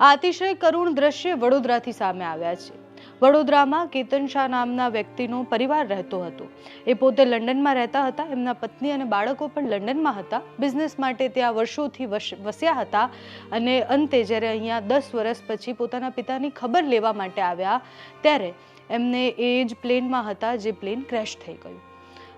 અતિશય કરુણ દ્રશ્ય વડોદરાથી સામે આવ્યા છે. વડોદરામાં કેતન શાહ નામના વ્યક્તિનો પરિવાર રહેતો હતો. એ પોતે લંડનમાં રહેતા હતા. એમના પત્ની અને બાળકો પણ લંડનમાં હતા. બિઝનેસ માટે ત્યાં વર્ષોથી વસ- વસ્યા હતા અને અંતે જ્યારે અહીંયા દસ વર્ષ પછી પોતાના પિતાની ખબર લેવા માટે આવ્યા ત્યારે એમને એ જ પ્લેનમાં હતા જે પ્લેન ક્રેશ થઈ ગયું.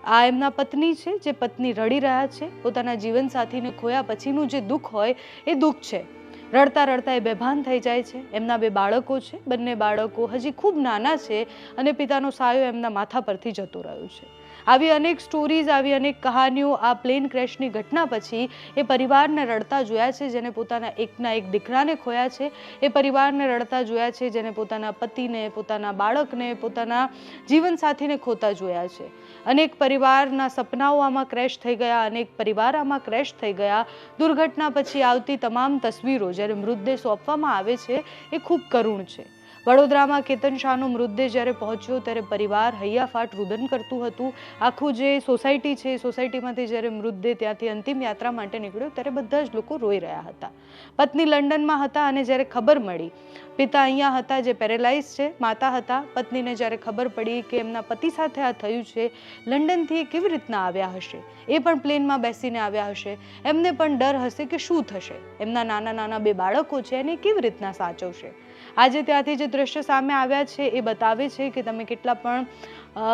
આ એમના પત્ની છે. જે પત્ની રડી રહ્યા છે. પોતાના જીવનસાથીને ખોયા પછીનું જે દુઃખ હોય એ દુઃખ છે. રડતા રડતા એ બેભાન થઈ જાય છે. એમના બે બાળકો છે. બંને બાળકો હજી ખૂબ નાના છે અને પિતાનો સાયો એમના માથા પરથી જતો રહ્યો છે. આવી અનેક સ્ટોરીઝ આવી અનેક કહાનીઓ આ પ્લેન ક્રેશની ઘટના પછી એ પરિવારને રડતા જોયા છે, જેને પોતાના એકના એક દીકરાને ખોયા છે. એ પરિવારને રડતા જોયા છે, જેને પોતાના પતિને, પોતાના બાળકને, પોતાના જીવનસાથીને ખોતા જોયા છે. અનેક પરિવારના સપનાઓ આમાં ક્રેશ થઈ ગયા, અનેક પરિવાર આમાં ક્રેશ થઈ ગયા. દુર્ઘટના પછી આવતી તમામ તસવીરો જ્યારે મૃતદેહ સોંપવામાં આવે છે એ ખૂબ કરુણ છે. વડોદરામાં કેતન શાહનો મૃતદેહ જ્યારે પહોંચ્યો ત્યારે પરિવાર હૈયાફાટ રુદન કરતું હતું. આખું જે સોસાયટી છે, સોસાયટીમાંથી જ્યારે મૃતદેહ ત્યાંથી અંતિમ યાત્રા માટે નીકળ્યો ત્યારે બધા જ લોકો રોઈ રહ્યા હતા. પત્ની લંડનમાં હતા અને જ્યારે ખબર મળી, પિતા અહીંયા હતા જે પેરેલાઇઝ છે, માતા હતા. પત્નીને જ્યારે ખબર પડી કે એમના પતિ સાથે આ થયું છે, લંડનથી એ કેવી રીતના આવ્યા હશે? એ પણ પ્લેનમાં બેસીને આવ્યા હશે. એમને પણ ડર હશે કે શું થશે? એમના નાના નાના બે બાળકો છે, એને કેવી રીતના સાચવશે? આજે ત્યાંથી જે દ્રશ્ય સામે આવ્યા છે એ બતાવે છે કે તમે કેટલા પણ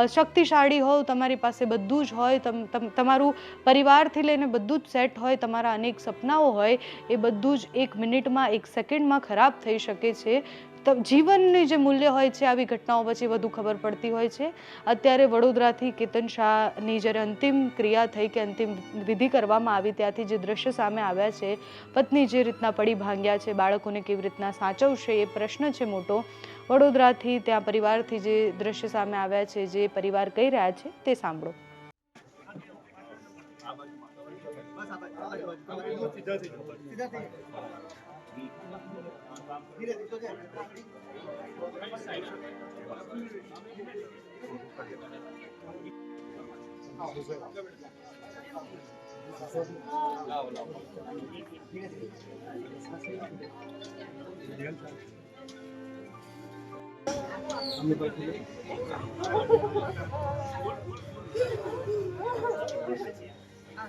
શક્તિશાળી હોવ, તમારી પાસે બધું જ હોય, તમ, તમ- તમારું પરિવારથી લઈને બધું જ સેટ હોય, તમારા અનેક સપનાઓ હોય, એ બધું જ એક મિનિટમાં, એક સેકન્ડમાં ખરાબ થઈ શકે છે. જીવનની જે મૂલ્ય હોય છે, આવી ઘટનાઓ પછી વધુ ખબર પડતી હોય છે. અત્યારે વડોદરાથી કેતન શાહની જ્યારે અંતિમ ક્રિયા થઈ કે અંતિમ વિધિ કરવામાં આવી, ત્યાંથી જે દ્રશ્ય સામે આવ્યા છે, પત્ની જે રીતના પડી ભાંગ્યા છે, બાળકોને કેવી રીતના સાચવશે એ પ્રશ્ન છે મોટો. વડોદરાથી, ત્યાં પરિવારથી જે દ્રશ્ય સામે આવ્યા છે, જે પરિવાર કહી રહ્યા છે, તે સાંભળો. બસ સીધા થઈ જાઓ સીધા થઈ ધીરે લાવો લાવો અમે પછી 아니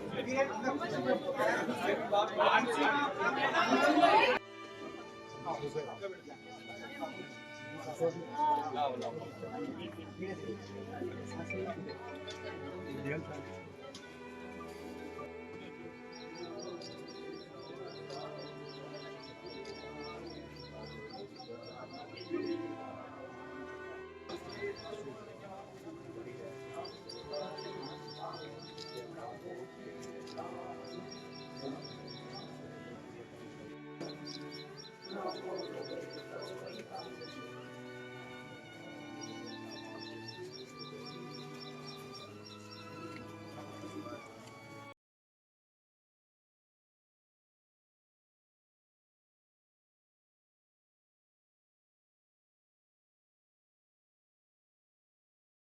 20岁了。